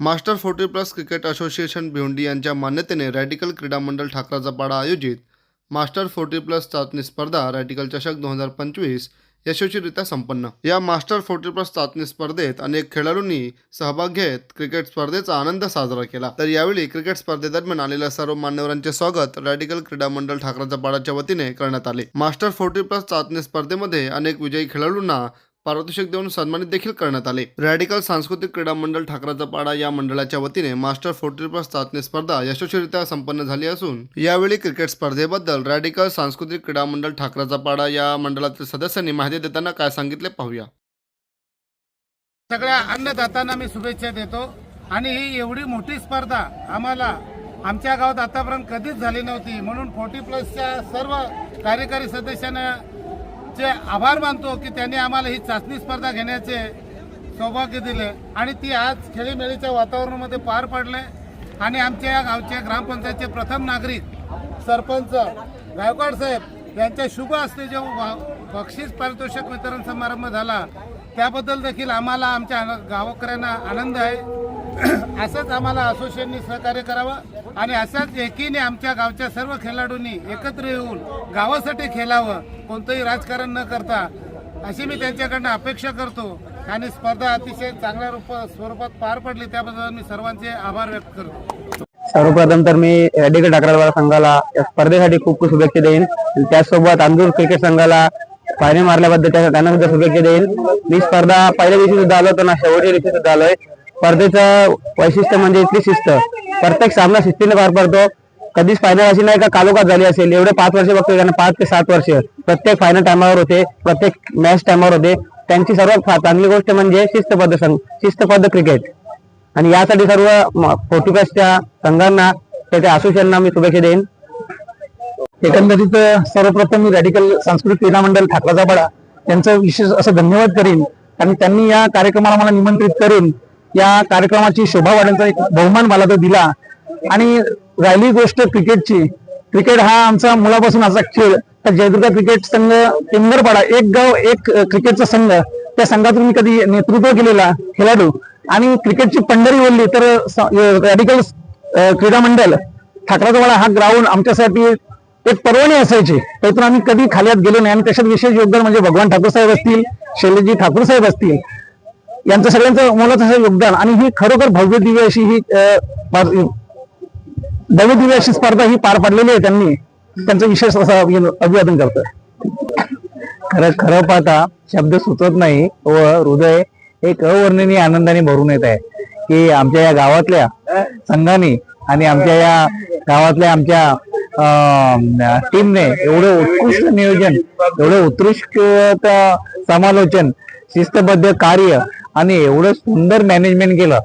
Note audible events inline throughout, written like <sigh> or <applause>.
Master forty plus cricket association Bhiwandi यांच्या मान्यतेने radical क्रीडा मंडळ ठाकराचा पाडा आयोजित मास्टर फोर्टी प्लस चाचणी स्पर्धा रॅडिकल चषक दोन हजार पंचवीस यशस्वीरित्या संपन्न. या मास्टर फोर्टी प्लस चाचणी स्पर्धेत अनेक खेळाडूंनी सहभाग घेत क्रिकेट स्पर्धेचा आनंद साजरा केला. तर यावेळी क्रिकेट स्पर्धेदरम्यान आलेल्या सर्व मान्यवरांचे स्वागत रॅडिकल क्रीडा मंडळ ठाकराचा पाडाच्या वतीने करण्यात आले. मास्टर फोर्टी प्लस चाचणी स्पर्धेमध्ये अनेक विजयी खेळाडूंना पारितोषिक देऊन सन्मानित देखील करण्यात आले. रॅडिकल सांस्कृतिक क्रीडा मंडळ ठाकराचा पाडा या मंडळाच्या वतीने मास्टर फोर्टी प्लस चाचणी स्पर्धा यशस्वीरित्या संपन्न झाली असून यावेळी क्रिकेट स्पर्धेबद्दल रॅडिकल सांस्कृतिक क्रीडा मंडळ ठाकराचा पाडा या मंडळातील सदस्यांनी माहिती देताना काय सांगितले पाहूया. सगळ्या अन्नदात्यांना मी शुभेच्छा देतो आणि ही एवढी मोठी स्पर्धा आम्हाला आमच्या गावात आतापर्यंत कधीच झाली नव्हती. म्हणून फोर्टी प्लसच्या सर्व कार्यकारी सदस्यांना चे आभार मानतो की त्यांनी आम्हाला ही चाचणी स्पर्धा घेण्याचे सौभाग्य दिले. आणि ती आज खेळीमेळीच्या वातावरणामध्ये पार पडले. आणि आमच्या या गावच्या ग्रामपंचायतचे प्रथम नागरिक सरपंच गायकवाड साहेब यांच्या शुभ असते जो वा- बक्षीस पारितोषिक वितरण समारंभ झाला त्याबद्दल देखील आम्हाला आमच्या आन- गावकऱ्यांना आनंद आहे. <coughs> असंच आम्हाला असोसिएशननी सहकार्य करावं आणि अशाच एकीने आमच्या गावच्या सर्व खेळाडूंनी एकत्र येऊन गावासाठी खेळावं कोणतंही राजकारण न करता अशी मी त्यांच्याकडनं अपेक्षा करतो. आणि स्पर्धा अतिशय चांगल्या रूप स्वरूपात पार पडली त्याबद्दल मी सर्वांचे आभार व्यक्त करतो. सर्वप्रथम तर मी रेडिकल ठाकरवाडा संघाला या स्पर्धेसाठी खूप खूप शुभेच्छा देईन. त्याचसोबत अंदूर क्रिकेट संघाला पाणी मारल्याबद्दल त्यांना सुद्धा शुभेच्छा देईन. मी स्पर्धा पहिल्या दिवशी सुद्धा आलो होतो ना शेवटच्या दिवशी सुद्धा आलोय. स्पर्धेचं वैशिष्ट्य म्हणजे इथली शिस्त. प्रत्येक सामना शिस्तीने पार पडतो. कधीच फायनल अशी नाही का कालोखात झाली असेल. एवढे पाच वर्ष बघतो त्यांना पाच ते सात वर्ष. प्रत्येक फायनल टायमावर होते. प्रत्येक मॅच टायमावर होते. त्यांची सर्वात चांगली गोष्ट म्हणजे शिस्तबद्ध संघ शिस्तबद्ध क्रिकेट आणि यासाठी सर्व पोर्टुगसच्या संघांना त्याच्या असोसिएशनना मी शुभेच्छा देईन. एकंदरीत सर्वप्रथम मी रॅडिकल सांस्कृतिक क्रीडा मंडळ ठाकराचा पाडा त्यांचं विशेष असं धन्यवाद करीन. कारण त्यांनी या कार्यक्रमाला मला निमंत्रित करून. या कार्यक्रमाची शोभा वाढवण्याचा एक बहुमान मला तो दिला. आणि राहिली गोष्ट क्रिकेटची. क्रिकेट हा आमचा मुलापासून असा खेळ. तर जयदुर्गा क्रिकेट संघ टेंबरपाडा एक गाव एक क्रिकेटचा संघ. त्या संघातून मी कधी नेतृत्व केलेला खेळाडू. आणि क्रिकेटची पंढरी बोलली तर रॅडिकल क्रीडा मंडळ ठाकराजवाडा हा ग्राउंड आमच्यासाठी एक पर्वणी असायची. त्यातून आम्ही कधी खाल्यात गेलो नाही. आणि त्याच्यात विशेष योगदान म्हणजे भगवान ठाकूर साहेब असतील शैलजी ठाकूर साहेब असतील. यांचं सगळ्यांचं मोलाचं असं योगदान आणि ही खरोखर भव्य दिव्य अशी ही भव्य दिव्य अशी स्पर्धा ही पार पाडलेली आहे त्यांनी. त्यांचं विशेष असं अभिवादन करतोय. खरं खरं पाहता शब्द सुचत नाही व हृदय एक अवर्णनीय आनंदाने भरून येत आहे. की आमच्या या गावातल्या संघाने आणि आमच्या या गावातल्या आमच्या टीमने एवढं उत्कृष्ट नियोजन एवढं उत्कृष्ट समालोचन शिस्तबद्ध कार्य आणि एवढं सुंदर मॅनेजमेंट केलं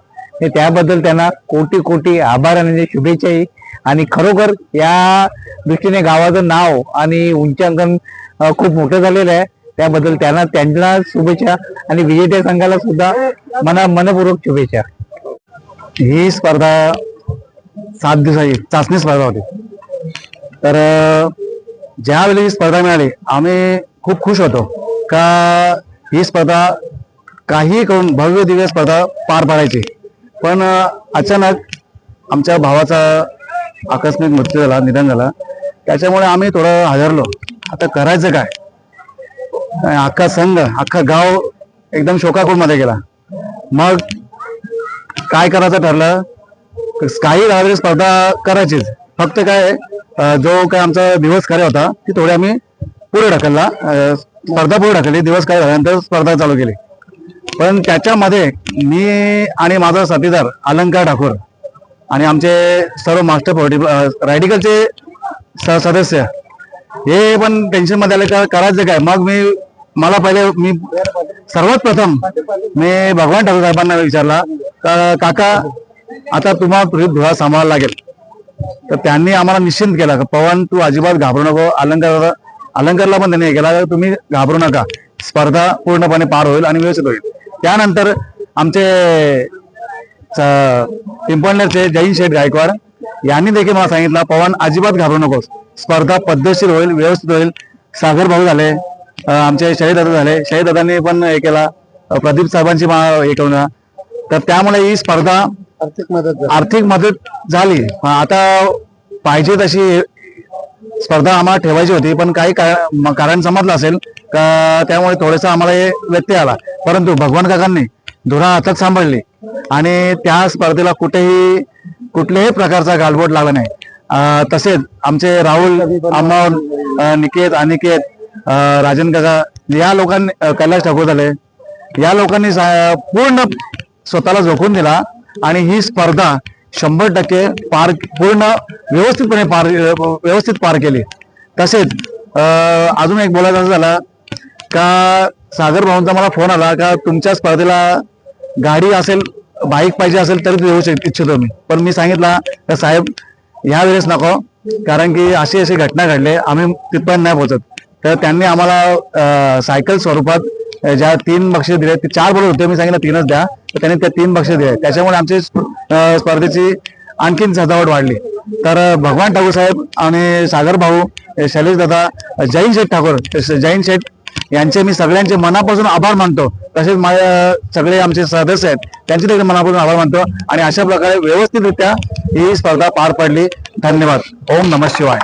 त्याबद्दल त्यांना कोटी कोटी आभार आणि शुभेच्छाही. आणि खरोखर या दृष्टीने गावाचं नाव आणि उंचांकन खूप मोठं झालेलं आहे. त्याबद्दल त्यांना त्यांना शुभेच्छा आणि विजेत्या संघाला सुद्धा मना मनपूर्वक शुभेच्छा. ही स्पर्धा सात दिवसाची चाचणी स्पर्धा होती. तर ज्यावेळी ही स्पर्धा मिळाली आम्ही खूप खुश होतो. का ही स्पर्धा काही करून भव्य दिव्य स्पर्धा पार पाडायची. पण अचानक आमच्या भावाचा आकस्मिक मृत्यू झाला निधन झाला. त्याच्यामुळे आम्ही थोडं हादरलो. आता करायचं काय? अख्खा संघ अख्खा गाव एकदम शोकाकुळमध्ये गेला. मग काय करायचं ठरलं? काही गावातली स्पर्धा करायचीच. फक्त काय जो काय आमचा दिवस कार्य होता ती थोडी आम्ही पुढे ढकलला. स्पर्धा पुढे ढकलली. दिवस काय झाल्यानंतर स्पर्धा चालू केली. पण त्याच्यामध्ये मी आणि माझा साथीदार अलंकार ठाकूर आणि आमचे सर्व मास्टर फोर्टी रॅडिकलचे स- सदस्य हे पण टेन्शनमध्ये आले का करायचं काय? मग मी मला पहिले मी सर्वात प्रथम मी भगवान ठाकूर साहेबांना विचारला का काका आता तुम्हाला तुझी धुळा सांभाळायला लागेल. तर त्यांनी आम्हाला निश्चिंत केला पवन तू अजिबात घाबरू नको अलंकार अलंकारला पण त्यांनी हे केला तुम्ही घाबरू नका स्पर्धा पूर्णपणे पार होईल आणि व्यवस्थित होईल. त्यानंतर आमचे पिंपळनेरचे जैन शेठ गायकवाड यांनी देखील मला सांगितलं पवन अजिबात घाबरू नकोस. स्पर्धा पद्धतशीर होईल व्यवस्थित होईल. सागर भाऊ झाले आमचे शहीद दादा झाले. शहीद दादांनी पण हे केला. प्रदीप साहेबांची मा- हे करून तर त्यामुळे ही स्पर्धा आर्थिक मदत आर्थिक मदत झाली. आता पाहिजे तशी स्पर्धा आम्हाला ठेवायची होती पण काही का- कारण समजलं असेल का त्यामुळे थोडंसं आम्हाला हे व्यत्यय आला. परंतु भगवान काकांनी धुरा हातात सांभाळली आणि त्या स्पर्धेला कुठेही कुठल्याही प्रकारचा गालबोट लागला नाही. तसेच आमचे राहुल अमोल निकेत अनिकेत राजन काका या लोकांनी कैलास ठाकूर झाले. या लोकांनी पूर्ण स्वतःला झोकून दिला आणि ही स्पर्धा शंभर टक्के पार पूर्ण व्यवस्थितपणे पार व्यवस्थित पार केले. तसेच अजून एक बोलायचं असं झालं का सागर भाऊंचा मला फोन आला का तुमच्या स्पर्धेला गाडी असेल बाईक पाहिजे असेल तरी देऊ शक इच्छितो मी. पण मी सांगितला का साहेब या वेळेस नको कारण की अशी अशी घटना घडली आम्ही तिथपर्यंत नाही पोहोचत. तर त्यांनी आम्हाला सायकल स्वरूपात ज्या तीन बक्षीस दिले ते चार बोलत होते मी सांगितलं तीनच द्या. तर त्यांनी त्या तीन बक्षीस दिले त्याच्यामुळे आमची स्पर्धेची आणखीन सजावट वाढली. तर भगवान ठाकूर साहेब आणि सागर भाऊ शैलेश दादा जैन शेठ ठाकूर जैन शेठ यांचे मी सगळ्यांचे मनापासून आभार मानतो. तसेच माझ्या सगळे आमचे सदस्य आहेत त्यांचे देखील मनापासून आभार मानतो. आणि अशा प्रकारे व्यवस्थितरित्या ही स्पर्धा पार पडली. धन्यवाद. ओम नमः शिवाय.